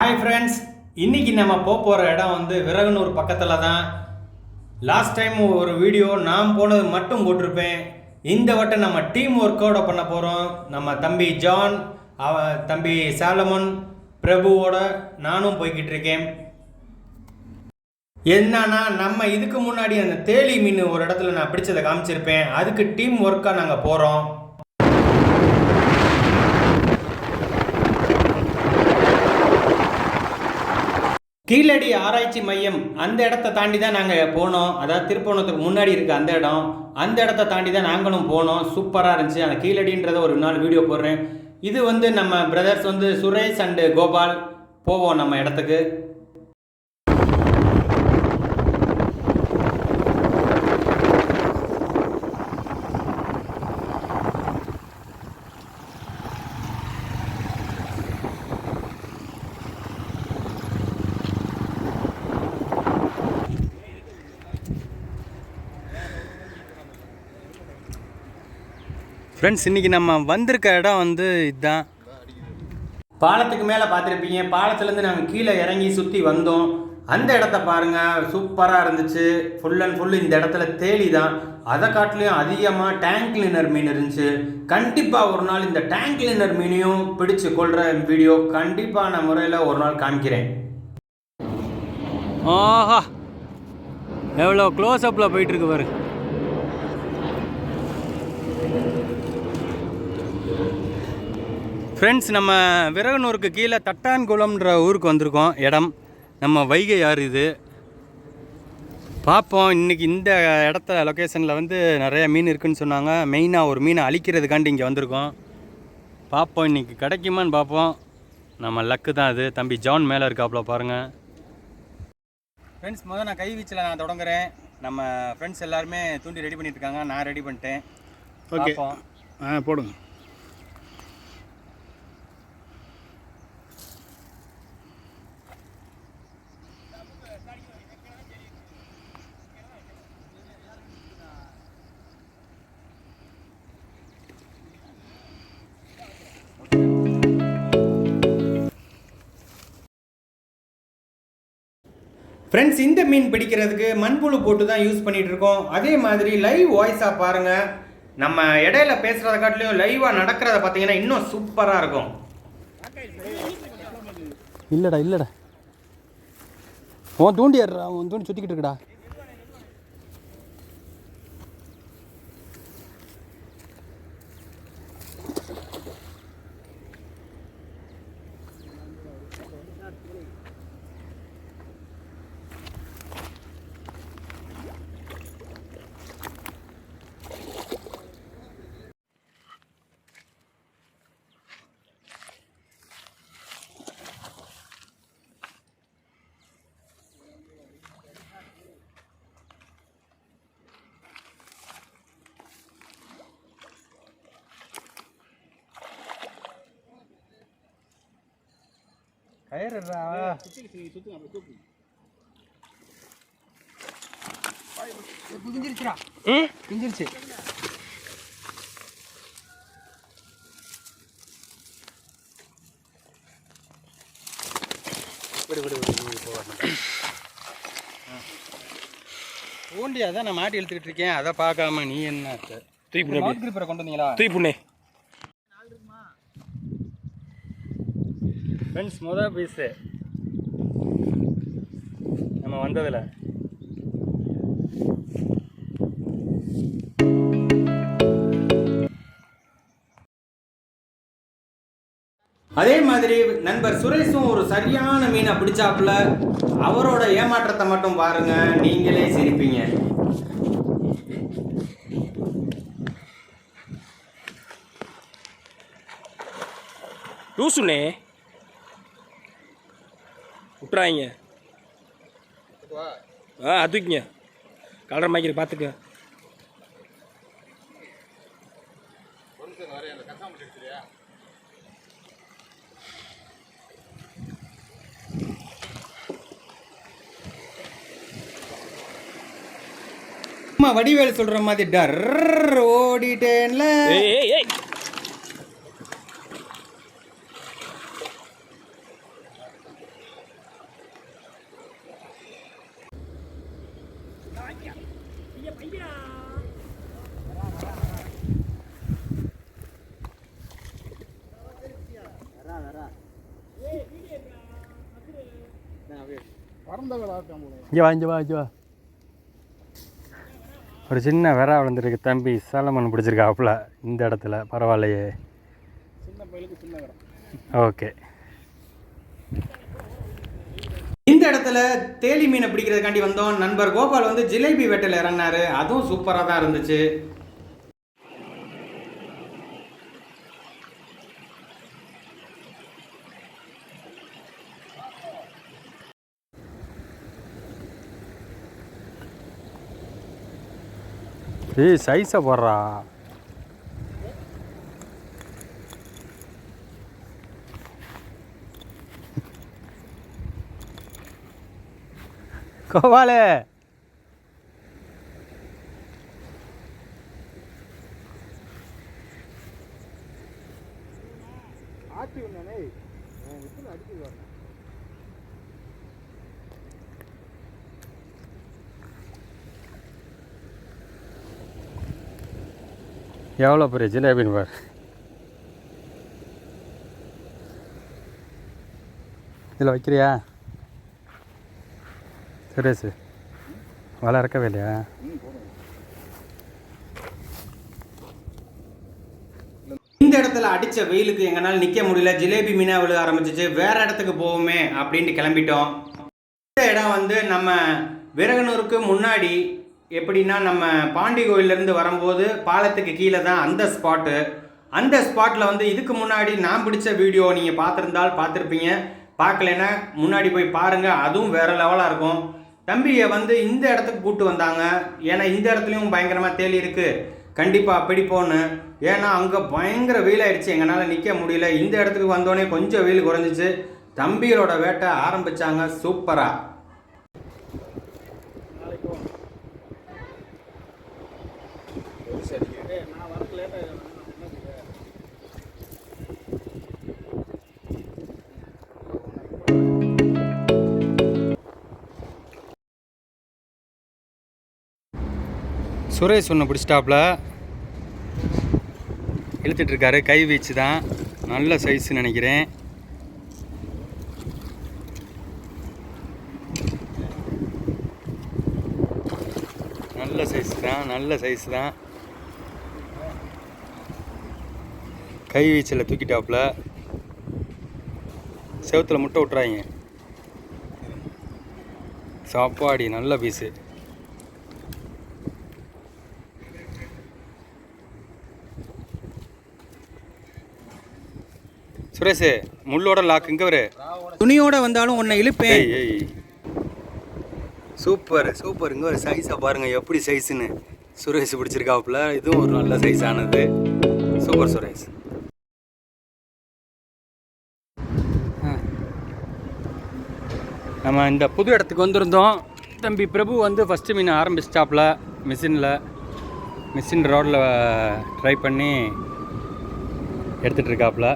Hi friends இன்னைக்கு நம்ம போக போகிற இடம் வந்து விறகுனூர் பக்கத்தில் தான். லாஸ்ட் டைம் ஒரு வீடியோ நான் போனது மட்டும் போட்டிருப்பேன். இந்த வட்டம் நம்ம டீம் ஒர்க்கோட பண்ண போகிறோம் நம்ம தம்பி ஜான் அவ தம்பி சாலமன் பிரபுவோட நானும் போய்கிட்டு இருக்கேன். என்னன்னா நம்ம இதுக்கு முன்னாடி அந்த தேலி மீன் ஒரு இடத்துல நான் பிடிச்சதை காமிச்சிருப்பேன். அதுக்கு டீம் ஒர்க்காக நாங்கள் போகிறோம் கீழடி ஆராய்ச்சி மையம் அந்த இடத்த தாண்டி தான் நாங்கள் போனோம். அதாவது திருப்போணத்துக்கு முன்னாடி இருக்க அந்த இடம். அந்த இடத்த தாண்டி தான் நாங்களும் போனோம். சூப்பராக இருந்துச்சு. அந்த கீழடின்றத ஒரு நாள் வீடியோ போடுறேன். இது வந்து நம்ம பிரதர்ஸ் வந்து சுரேஷ் அண்டு கோபால். போவோம் நம்ம இடத்துக்கு. ஃப்ரெண்ட்ஸ் இன்றைக்கி நம்ம வந்திருக்க இடம் வந்து இதுதான் பாலத்துக்கு மேலே பார்த்துருப்பீங்க. பாலத்துலேருந்து நாங்கள் கீழே இறங்கி சுற்றி வந்தோம். அந்த இடத்த பாருங்கள் சூப்பராக இருந்துச்சு. ஃபுல் அண்ட் ஃபுல் இந்த இடத்துல தேலி தான் அதை காட்டிலையும் அதிகமாக டேங்க் கிளீனர் மீன் இருந்துச்சு. கண்டிப்பாக ஒரு நாள் இந்த டேங்க் கிளீனர் மீனையும் பிடிச்சு கொள்கிற வீடியோ கண்டிப்பான முறையில் ஒரு நாள் காமிக்கிறேன் ஆஹா. எவ்வளோ க்ளோஸ் அப்பில் போயிட்டுருக்கு பாரு. ஃப்ரெண்ட்ஸ் நம்ம விறகுனூருக்கு கீழே தட்டான்குளம்ன்ற ஊருக்கு வந்திருக்கோம். இடம் நம்ம வைகை ஆறு இது. பார்ப்போம் இன்றைக்கி இந்த இடத்த லொக்கேஷனில் வந்து நிறைய மீன் இருக்குன்னு சொன்னாங்க. மெயினாக ஒரு மீனை அழிக்கிறதுக்காண்டி இங்கே வந்திருக்கோம். பார்ப்போம் இன்றைக்கி கிடைக்குமான்னு பார்ப்போம். நம்ம லக்கு தான் அது. தம்பி ஜான் மேலே இருக்காப்புல பாருங்கள் ஃப்ரெண்ட்ஸ் முதல் நான் கை வீச்சில் நான் தொடங்குறேன். நம்ம ஃப்ரெண்ட்ஸ் எல்லாருமே தூண்டி ரெடி பண்ணிட்டு இருக்காங்க. நான் ரெடி பண்ணிட்டேன். ஓகே. ஆ போடுங்க. ஃப்ரெண்ட்ஸ் இந்த மீன் பிடிக்கிறதுக்கு மண்புழு போட்டு தான் யூஸ் பண்ணிகிட்டு இருக்கோம் அதே மாதிரி லைவ் வாய்ஸாக பாருங்கள் நம்ம இடையில பேசுகிறத காட்டிலையும் லைவாக நடக்கிறத பார்த்தீங்கன்னா இன்னும் சூப்பராக இருக்கும். இல்லைடா இல்லைடா. உன் தூண்டி ஏறுறா உன் தூண்டி சுற்றிக்கிட்டு இருக்குடா. கயிறுடா பிஞ்சிருச்சு ஊண்டி அதான் நான் மாட்டி இழுத்துக்கிட்டு இருக்கேன். அதை பார்க்காம நீ என்ன மவுத் கிரிப்பரை கொண்டு வந்தீங்களா? தூக்கி புண்ணே ஃப்ரெண்ட்ஸ் மொதல் பீஸு நம்ம வந்ததில். அதே மாதிரி நண்பர் சுரேஷும் ஒரு சரியான மீனை பிடிச்சாப்புல. அவரோட ஏமாற்றத்தை மட்டும் பாருங்க. நீங்களே சிரிப்பீங்க. லூசுண்ணே. விட்டுறாங்க ஆ அதுக்குங்க. கலர் மாய்க்கிற பார்த்துக்க வடிவேல் சொல்ற மாதிரி டர் ஓடிட்டேன்ல. இங்கே வா இங்கே வா இங்கே வா. ஒரு சின்ன விரா விழுந்துருக்கு தம்பி. சலமன் பிடிச்சிருக்காப்புல இந்த இடத்துல. பரவாயில்லையே. ஓகே. இந்த இடத்துல தேலி மீனை பிடிக்கிறதுக்காண்டி வந்தோம். நண்பர் கோபால் வந்து ஜிலேபி வெட்டில் இறங்கினாரு. அதுவும் சூப்பராக தான் இருந்துச்சு. ஏய் சைஸை போடுறா கோவாலே ஆட்டி ஒன்று அடிக்க வரணும் எவ்வளோ பெரிய ஜிலேபின்னு பார். இதில் வைக்கிறியா? சுரேஷ் வலை இறக்கவே இல்லையா? இந்த இடத்துல அடித்த வெயிலுக்கு எங்கனால நிற்க முடியல. ஜிலேபி மீனாக விழுக ஆரம்பிச்சிச்சு. வேற இடத்துக்கு போவோமே அப்படின்ட்டு கிளம்பிட்டோம். இந்த இடம் வந்து நம்ம விறகனூருக்கு முன்னாடி எப்படின்னா நம்ம பாண்டி கோயிலேருந்து வரும்போது பாலத்துக்கு கீழே தான் அந்த ஸ்பாட்டு அந்த ஸ்பாட்டில் வந்து இதுக்கு முன்னாடி நான் பிடிச்ச வீடியோ நீங்கள் பார்த்துருந்தால் பார்த்துருப்பீங்க. பார்க்கலைன்னா முன்னாடி போய் பாருங்கள் அதுவும் வேறு லெவலாக இருக்கும். தம்பியை வந்து இந்த இடத்துக்கு கூப்பிட்டு வந்தாங்க. ஏன்னா இந்த இடத்துலையும் பயங்கரமாக தேலி இருக்குது கண்டிப்பாக பிடிப்போன்னு ஏன்னா அங்கே பயங்கர வெயில் ஆயிடுச்சு. எங்களால் நிற்க முடியல. இந்த இடத்துக்கு வந்தோடனே கொஞ்சம் வெயில் குறைஞ்சிச்சு. தம்பிகளோட வேட்டை ஆரம்பிச்சாங்க சூப்பராக சுரேஷ் ஒன்று பிடிச்சிட்டாப்புல இழுத்துட்ருக்காரு கை வீச்சு தான் நல்ல சைஸ் நினைக்கிறேன். நல்ல சைஸ் தான். நல்ல சைஸ் தான். கை வீச்சில் தூக்கிட்டாப்புல செவுத்துல முட்டை விட்டுறாங்க. சாப்பாடி நல்ல பீஸு சுரேஷ் முள்ளோட லாக் இங்கே வரு. துணியோட வந்தாலும் உன்னை இழுப்பேன். Super super. இங்கே ஒரு சைஸை பாருங்க எப்படி சைஸ்னு சுரேஷ் பிடிச்சிருக்காப்புல. இதுவும் ஒரு நல்ல சைஸ் ஆனது. சூப்பர் சுரேஷ். நம்ம இந்த புது இடத்துக்கு வந்திருந்தோம். தம்பி பிரபு வந்து ஃபஸ்ட்டு மீன் ஆரம்பிச்சிட்டாப்புல மிஷினில் மிஷின் ரோடில் ட்ரை பண்ணி எடுத்துகிட்டு இருக்காப்புல.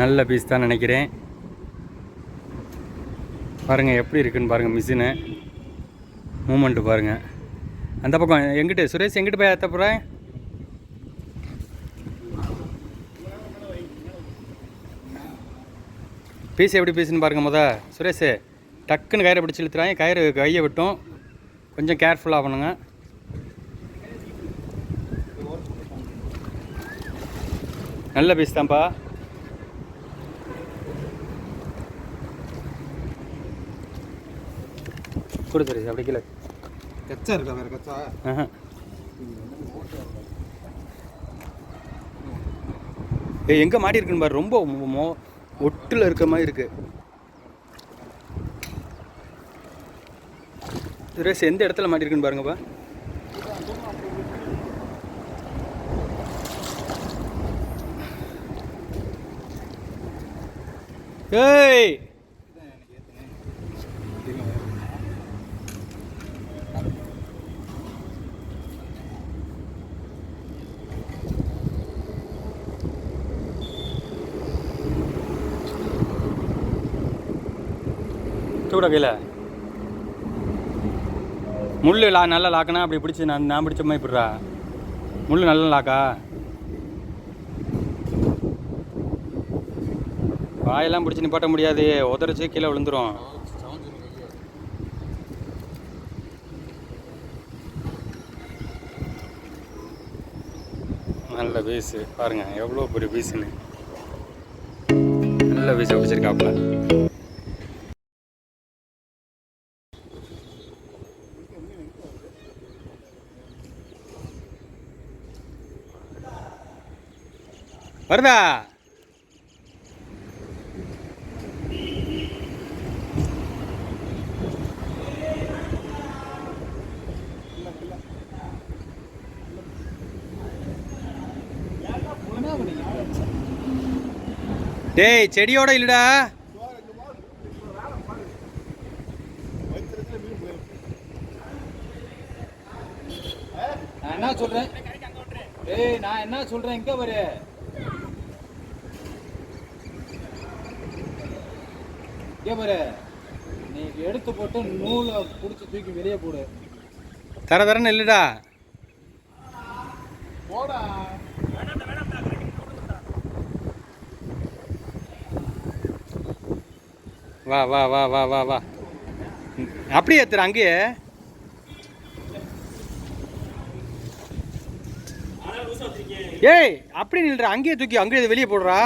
நல்ல பீஸ் தான் நினைக்கிறேன். பாருங்கள் எப்படி இருக்குன்னு பாருங்கள் மிஷினு மூமெண்ட்டு பாருங்கள் அந்த பக்கம் எங்கிட்டு? சுரேஷ் எங்கிட்டு போய் ஏற்ற போகிறேன் பீஸ் எப்படி பீஸ்னு பாருங்கள் முத சுரேஷ் டக்குன்னு கயிறை பிடிச்சி இழுத்துறாங்க. கயிறு கையை விட்டும். கொஞ்சம் கேர்ஃபுல்லாக பண்ணுங்க. நல்ல பீஸ் தான்ப்பா. கொடு சுரேஷ் அப்படி கீழே. கச்சா இருக்கா வேற கச்சா? ஆஹா. ஏய் எங்கே மாட்டி இருக்குன்னு பாரு ரொம்ப மோ- ஒட்டில் இருக்க மாதிரி இருக்கு. சுரேஷ் எந்த இடத்துல மாட்டிருக்குன்னு பாருங்கப்பா ஏய்! கூட கையில் முள் லா நல்லா லாக்கனா அப்படி பிடிச்சி நான் நான் பிடிச்ச மாதிரி இப்படிறா முள் நல்லா லாக்கா. வாயெல்லாம் பிடிச்சி நிப்பாட்ட முடியாது. உதறிச்சு கீழே விழுந்துரும். நல்ல பீஸு பாருங்க. எவ்வளோ பெரிய பீஸுன்னு நல்ல பீஸை பிடிச்சிருக்காப்புல வருதா? டேய் செடியோட இல்லடா. நான் என்ன சொல்றேன்? ஏய் நான் என்ன சொல்றேன்? இங்க பாரு. இங்க பாரு. நீ எடுத்து போட்டு நூலை புடிச்சு தூக்கி வெளியே போடு. தர தரன்னு இல்லடா போடா. வா வா வா வா வா வா. அப்படியே ஏத்துற அங்கேயே. ஏய் அப்படி நில்ற அங்கேயே தூக்கி அங்கேயே வெளியே போடுறா.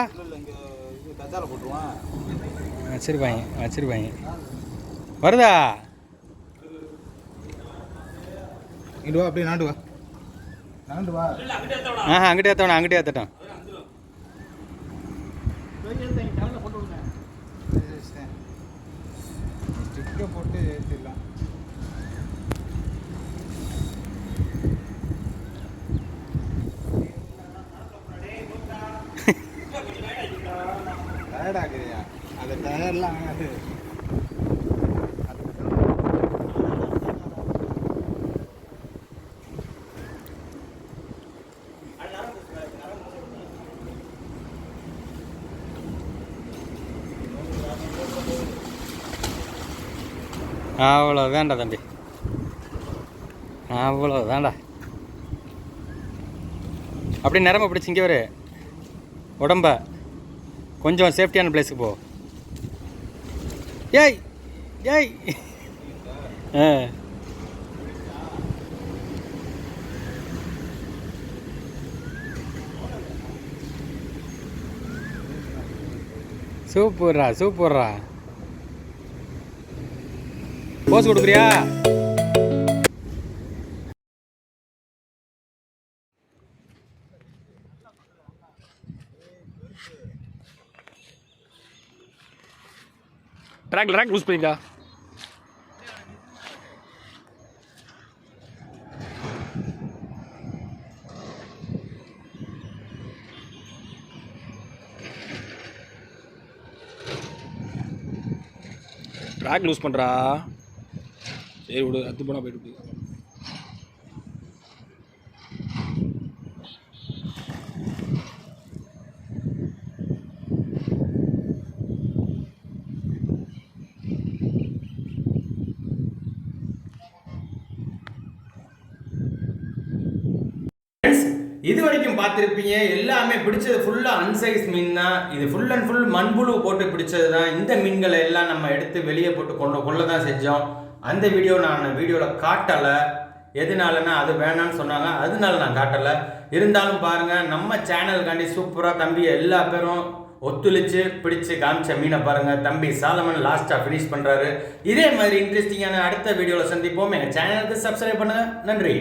போட்டுருவான். வச்சிருப்பாங்க வச்சிருப்பாங்க. வருதா? இங்க வா அப்படியே நாண்டு வா. நாண்டு வா. ஆஹா அங்கிட்டே ஏற்றணும் அங்கிட்டே ஏற்றட்டும் கலர்லாம் ஆகாது. அவ்வளோ வேண்டா தம்பி. அவ்வளோ வேண்டா. அப்படி நிரம்ப பிடிச்சிங்க ஒரு வரு. உடம்ப. கொஞ்சம் சேஃப்டியான பிளேஸுக்கு போ. ஏய் ஏய். ஆ. சூப்பர்ரா சூப்பர்ரா. போஸ் கொடுக்குறியா? ட்ராக் ட்ராக் லூஸ் பண்ணிக்கா ட்ராக் லூஸ் பண்ணுறா சரி விடு அத்து போனால் போயிட்டு போகுது. இது வரைக்கும் பார்த்துருப்பீங்க எல்லாமே பிடிச்சது ஃபுல்லாக அன்சைஸ் மீன் தான் இது ஃபுல் அண்ட் ஃபுல் மண்புழு போட்டு பிடிச்சது தான் இந்த மீன்களை எல்லாம் நம்ம எடுத்து வெளியே போட்டு கொண்டு கொள்ள தான் செஞ்சோம். அந்த வீடியோ நான் வீடியோவில் காட்டலை. எதனாலன்னா அது வேணாம்னு சொன்னாங்க. அதனால நான் காட்டலை. இருந்தாலும் பாருங்கள் நம்ம சேனலுக்காண்டி சூப்பராக தம்பி எல்லா பேரும் ஒத்துழைச்சு பிடிச்சு காமிச்ச மீனை பாருங்கள் தம்பி சாலமன் லாஸ்ட்டாக ஃபினிஷ் பண்ணுறாரு இதே மாதிரி இன்ட்ரெஸ்டிங்கான அடுத்த வீடியோவில் சந்திப்போம். எங்கள் சேனலுக்கு சப்ஸ்கிரைப் பண்ணுங்கள் நன்றி.